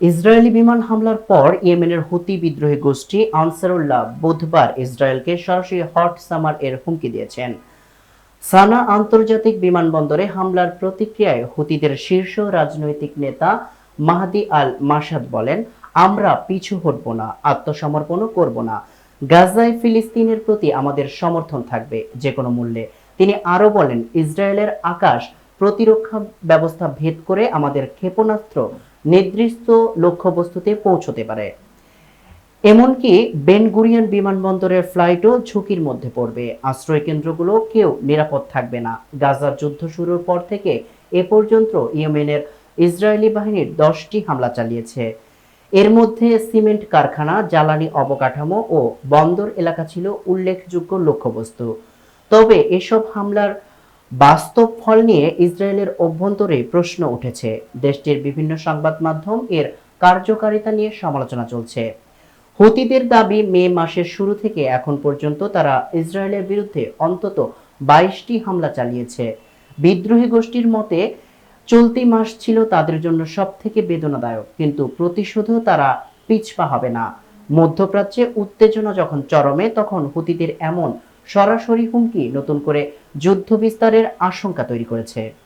Israeli বিমান হামলার পর ইয়েমেনের হুতি বিদ্রোহী গোষ্ঠী আনসারুল্লাহ বুধবার ইসরায়েলকে সরাসরি হট সামার এর হুমকি দিয়েছেন। সানা আন্তর্জাতিক বিমানবন্দরে হামলার প্রতিক্রিয়ায় হুতিদের শীর্ষ রাজনৈতিক নেতা মাহাদি আল মাসাদ বলেন, আমরা পিছু হটব না, আত্মসমর্পণও করব না। গাজায় ফিলিস্তিনের প্রতি আমাদের সমর্থন থাকবে, যে কোনো মূল্যে। তিনি আরও বলেন, ইসরায়েলের আকাশ প্রতিরক্ষা ব্যবস্থা ভেদ করে আমাদের ক্ষেপণাস্ত্র নির্দিষ্ট লক্ষ্যবস্তুতে পৌঁছতে পারে। এমনকি বেনগুরিয়ান বিমানবন্দরের ফ্লাইটও ঝুঁকির মধ্যে পড়বে। আশ্রয় কেন্দ্রগুলো কেউ নিরাপদ থাকবে না। গাজার যুদ্ধ শুরুর পর থেকে এ পর্যন্ত ইয়েমেনের ইসরায়েলি বাহিনীর দশটি হামলা চালিয়েছে। এর মধ্যে সিমেন্ট কারখানা, জ্বালানি অবকাঠামো ও বন্দর এলাকা ছিল উল্লেখযোগ্য লক্ষ্যবস্তু। তবে এসব হামলার বাস্তব ফল নিয়ে ইসরায়েলের অভ্যন্তরে প্রশ্ন উঠেছে। দেশটির বিভিন্ন সংবাদ মাধ্যম এর কার্যকারিতা নিয়ে সমালোচনা চলছে। হুতিদের দাবি মে মাসের শুরু থেকে এখন পর্যন্ত তারা ইসরায়েলের বিরুদ্ধে অন্তত বাইশটি হামলা চালিয়েছে। বিদ্রোহী গোষ্ঠীর মতে, চলতি মাস ছিল তাদের জন্য সব থেকে বেদনাদায়ক, কিন্তু প্রতিশোধও তারা পিছপা হবে না। মধ্যপ্রাচ্যে উত্তেজনা যখন চরমে, তখন হুতিদের এমন সরাসরি হুমকি নতুন করে যুদ্ধ বিস্তারের আশঙ্কা তৈরি করেছে।